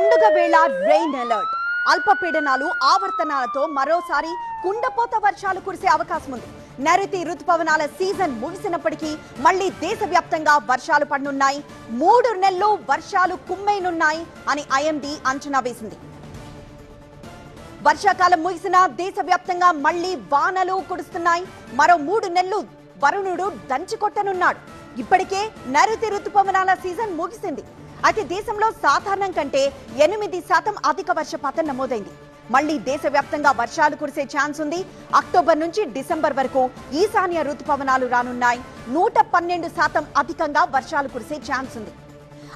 పండుగ వేళ rain alert. అల్పపీడనాలు ఆవర్తనాలతో మరోసారి కుండపోత వర్షాలు కురిసే అవకాశం ఉంది. నైరుతి రుతుపవనాల సీజన్ ముగిసినప్పటికీ మళ్ళీ దేశవ్యాప్తంగా వర్షాలు పడనున్నాయి. మూడు నెలలు వర్షాలు కుమ్మైనున్నాయి అని ఐఎండీ అంచనా వేసింది. వర్షాకాలం ముగిసినా దేశవ్యాప్తంగా మళ్ళీ వానలు కురుస్తున్నాయి. మరో మూడు నెలలు వరుణుడు దంచికొట్టనున్నాడు ఇప్పటికే నైరుతి రుతుపవనాల సీజన్ ముగిసింది. అయితే దేశంలో సాధారణం కంటే ఎనిమిది శాతం అధిక వర్షపాతం నమోదైంది. మళ్ళీ దేశవ్యాప్తంగా వర్షాలు కురిసే ఛాన్స్ ఉంది. అక్టోబర్ నుంచి డిసెంబర్ వరకు ఈశాన్య రుతుపవనాలు రానున్నాయి. నూట పన్నెండు శాతం అధికంగా వర్షాలు కురిసే ఛాన్స్ ఉంది.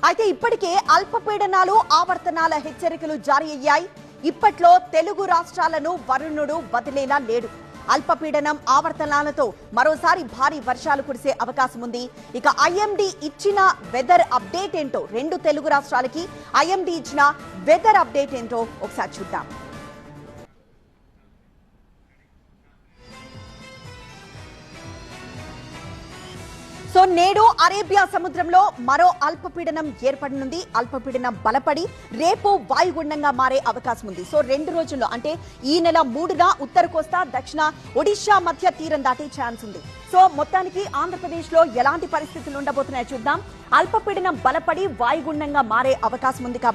అయితే ఇప్పటికే అల్పపీడనాలు ఆవర్తనాల హెచ్చరికలు జారీ అయ్యాయి. ఇప్పట్లో తెలుగు రాష్ట్రాలను వరుణుడు వదిలేలా లేడు. అల్పపీడనం ఆవర్తనాలతో మరోసారి భారీ వర్షాలు కురిసే అవకాశం ఉంది. ఇక ఐఎండి ఇచ్చిన వెదర్ అప్డేట్ ఏంటో రెండు తెలుగు రాష్ట్రాలకి ఐఎండి ఇచ్చిన వెదర్ అప్డేట్ ఏంటో ఒకసారి చూద్దాం. సో నేడు అరేబియా సముద్రంలో మరో అల్పపీడనం ఏర్పడనుంది. అల్పపీడనం బలపడి రేపు వాయుగుండంగా మారే అవకాశం ఉంది సో రెండు రోజుల్లో అంటే ఈ నెల మూడున ఉత్తర కోస్తా దక్షిణ ఒడిశా మధ్య తీరం దాటే ఛాన్స్ ఉంది సో మొత్తానికి ఆంధ్రప్రదేశ్లో ఎలాంటి పరిస్థితులు ఉండబోతున్నాయో చూద్దాం. అల్పపీడనం బలపడి వాయుగుండంగా మారే అవకాశం ఉంది కాబట్టి